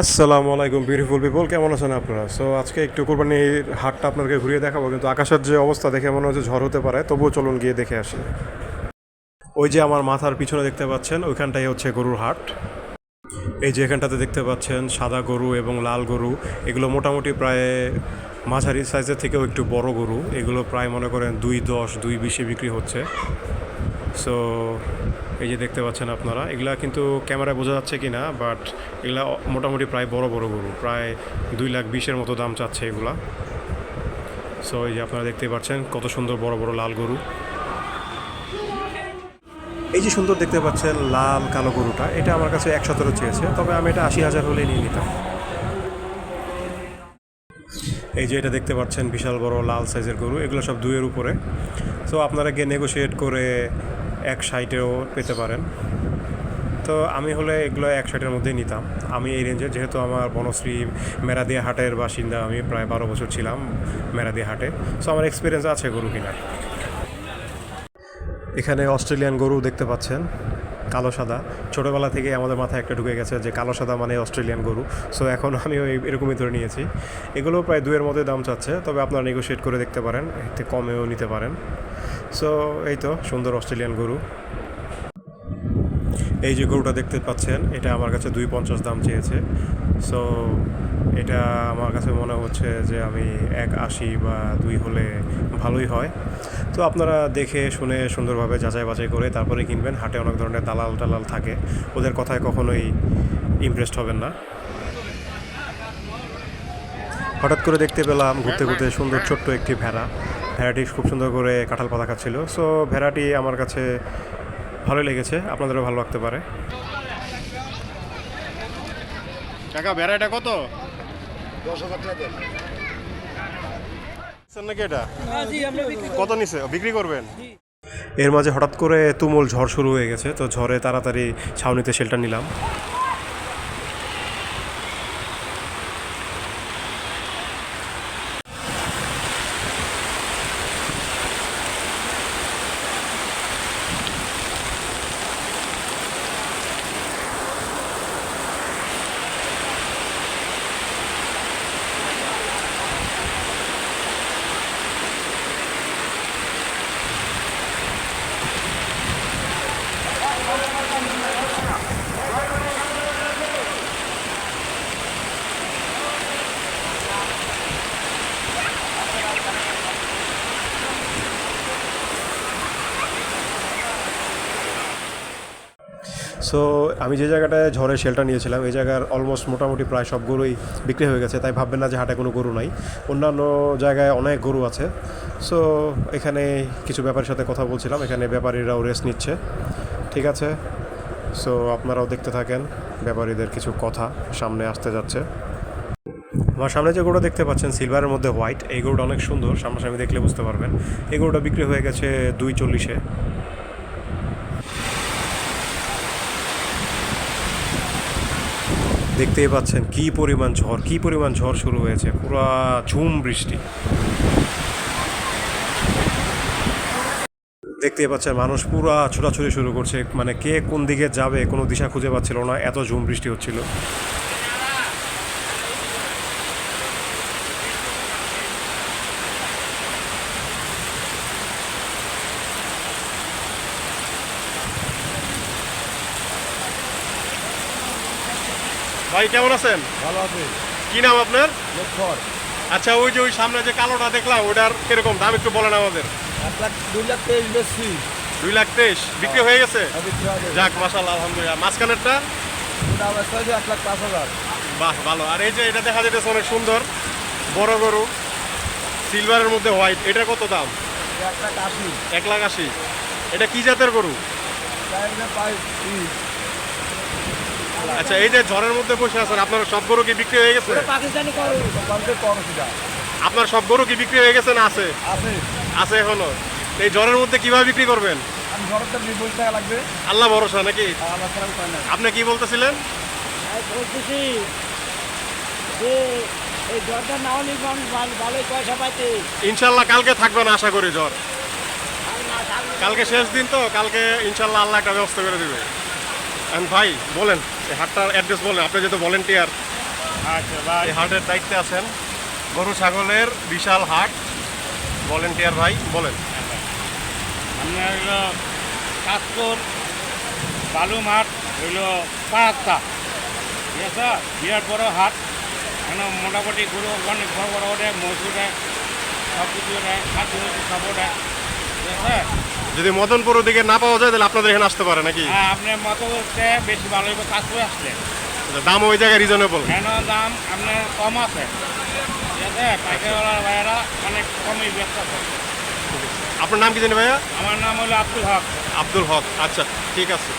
আসসালামু আলাইকুম beautiful people কেমন আছেন আপনারা? সো আজকে একটু কোরবানির হাটটা আপনাকে ঘুরিয়ে দেখাবো, কিন্তু আকাশের যে অবস্থা দেখে মনে হচ্ছে ঝড় হতে পারে, তবুও চলুন গিয়ে দেখে আসি। ওই যে আমার মাথার পিছনে দেখতে পাচ্ছেন, ওইখানটাই হচ্ছে গরুর হাট। এই যে এখানটাতে দেখতে পাচ্ছেন, সাদা গরু এবং লাল গরু, এগুলো মোটামুটি প্রায় মাঝারি সাইজের থেকেও একটু বড় গরু। এগুলো প্রায় মনে করেন দুই দশ, দুই বিশে বিক্রি হচ্ছে। সো এই যে দেখতে পাচ্ছেন আপনারা, এগুলা কিন্তু ক্যামেরায় বোঝা যাচ্ছে কি না বাট এগুলা মোটামুটি প্রায় বড় বড় গরু। প্রায় দুই লাখ বিশের মতো দাম চাচ্ছে এগুলা। সো এই যে আপনারা দেখতে পাচ্ছেন, কত সুন্দর বড় বড় লাল গরু। এই যে সুন্দর দেখতে পাচ্ছেন লাল, কালো গরুটা, এটা আমার কাছে এক সতেরো চেয়েছে, তবে আমি এটা আশি হাজার হলেই নিয়ে নিতাম। এই যে এটা দেখতে পাচ্ছেন বিশাল বড় লাল সাইজের গরু, এগুলো সব দুইয়ের উপরে। সো আপনারা গিয়ে নেগোশিয়েট করে এক সাইটেও পেতে পারেন। তো আমি হলে এগুলো এক সাইটের মধ্যেই নিতাম। আমি এই রেঞ্জে যেহেতু আমার বনশ্রী মেরাদিয়া হাটের বাসিন্দা, আমি প্রায় বারো বছর ছিলাম মেরাদিয়া হাটে। সো আমার এক্সপিরিয়েন্স আছে গরু কেনার। এখানে অস্ট্রেলিয়ান গরু দেখতে পাচ্ছেন, কালো সাদা। ছোটোবেলা থেকে আমাদের মাথায় একটা ঢুকে গেছে যে কালো সাদা মানে অস্ট্রেলিয়ান গরু। সো এখন আমি ওই, এরকমই ধরে নিয়েছি। এগুলো প্রায় দুয়ের মধ্যে দাম চাচ্ছে, তবে আপনারা নেগোশিয়েট করে দেখতে পারেন, এতে কমেও নিতে পারেন। সো এই তো সুন্দর অস্ট্রেলিয়ান গরু। এই যে গরুটা দেখতে পাচ্ছেন, এটা আমার কাছে দুই পঞ্চাশ দাম চেয়েছে। সো এটা আমার কাছে মনে হচ্ছে যে আমি এক আশি বা দুই হলে ভালোই হয়। তো আপনারা দেখে শুনে সুন্দরভাবে যাচাই বাছাই করে তারপরে কিনবেন। হাটে অনেক ধরনের দালাল টালাল থাকে। ওদের কথায় কখনোই ইমপ্রেসড হবেন না। হঠাৎ করে দেখতে পেলাম, ঘুরতে ঘুরতে সুন্দর ছোট্ট একটি ভেড়া। ভেড়াটি খুব সুন্দর করে কাঁঠাল পাতা খাচ্ছিল। সো ভেড়াটি আমার কাছে ভালোই লেগেছে। আপনাদেরও ভালো লাগতে পারে। কাকা ভেড়াটা কত? দশ হাজার টাকা নাকি এটা? হ্যাঁ, জি বিক্রি কত নিছে? বিক্রি করবেন? এর মাঝে হঠাৎ করে তুমুল ঝড় শুরু হয়ে গেছে। তো ঝড়ে তাড়াতাড়ি ছাউনিতে শেল্টার নিলাম। সো আমি যে জায়গাটায় ঝড়ে শেলটা নিয়েছিলাম, এই জায়গার অলমোস্ট মোটামুটি প্রায় সব গরুই বিক্রি হয়ে গেছে, তাই ভাববেন না যে হাটে কোনো গরু নাই। অন্যান্য জায়গায় অনেক গরু আছে। সো এখানে কিছু ব্যাপারীর সাথে কথা বলছিলাম, এখানে ব্যাপারীরাও রেস্ট নিচ্ছে। ঠিক আছে? সো আপনারাও দেখতে থাকেন, ব্যাপারীদের কিছু কথা সামনে আসতে যাচ্ছে। আমার সামনে যে গরুটা দেখতে পাচ্ছেন সিলভারের মধ্যে হোয়াইট এই গরুটা অনেক সুন্দর, সামনাসামনি দেখলে বুঝতে পারবেন। এই গরুটা বিক্রি হয়ে গেছে দুই চল্লিশে। দেখতেই পাচ্ছেন কি পরিমাণ ঝড়, কি পরিমাণ ঝড় শুরু হয়েছে। পুরা ঝুম বৃষ্টি। দেখতেই পাচ্ছেন মানুষ পুরা ছোটাছুটি শুরু করছে। মানে কে কোন দিকে যাবে কোনো দিশা খুঁজে পাচ্ছিল না, এত ঝুম বৃষ্টি হচ্ছিল। ভাই কেমন আছেন? ভালো আছি। কি নাম আপনার? লক্ষর। আচ্ছা ওই যে ওই সামনে যে কালোটা দেখলাম ওটার কীরকম? দাম একটু বলেন আমাদের। এক লাখ দুই লাখ তেইশ বেশি। দুই লাখ তেইশ। বিক্রি হয়ে গেছে? যাক মাসাল আলহামদুলিল্লাহ। মাঝখানেরটা? এক লাখ পাঁচ হাজার। বাহ ভালো। আর এই যে এটা দেখা যেতেছে অনেক সুন্দর। বড় গরু। সিলভারের মধ্যে হোয়াইট। এটা কত দাম? এক লাখ আশি। এক লাখ আশি। এটা কি জাতের গরু? আচ্ছা এই যে ঝড়ের মধ্যে বসে আছেন আপনার সব গরু কি বিক্রি হয়ে গেছে? পাকিস্তানি সেটা আপনার সব গরু কি বিক্রি হয়ে গেছে না আছে? আছে। আছে এখনও? এই ঝড়ের মধ্যে কীভাবে বিক্রি করবেন? আল্লাহ ভরসা নাকি? নাই আপনি কি বলতেছিলেন? বলতেছি যে এই জ্বরটা না হলে ভালোই পয়সা পাইতে। ইনশাল্লাহ কালকে থাকবে না আশা করি জ্বর কালকে শেষ দিন তো কালকে ইনশাল্লাহ আল্লাহ একটা ব্যবস্থা করে দেবে। ভাই বলেন এই হাটটার অ্যাড্রেস বলেন আপনি যেহেতু ভলেন্টিয়ার আচ্ছা ভাই। এই হাটের দায়িত্বে আছেন। গরু ছাগলের বিশাল হাট। ভলেন্টিয়ার ভাই বলেন। আপনার হইল কাজকর বালু মাঠ হইল পাঁচটা ঠিক আছে? বিরাট বড় হাট। এখানে মোটামুটি গরু অনেক বড় বড় ওঠে মজু ওঠে সব কিছু ওঠে খাদ্য সব ওঠে। ঠিক আছে? যদি মদনপুর দিকে না পাওয়া যায় তাহলে আপনাদের এখানে আসতে পারে নাকি? হ্যাঁ আপনার মতো হচ্ছে বেশি ভালো কাজ করে আসলে। দাম ওই জায়গায় রিজনেবল কেন দাম আপনার কম আছে। ঠিক আছে পাইকারিওয়ালার ভাইয়েরা অনেক কমই ব্যস্ত আছে। আপনার নাম কি জানি ভাইয়া? আমার নাম হলো আব্দুল হক। আব্দুল হক আচ্ছা ঠিক আছে।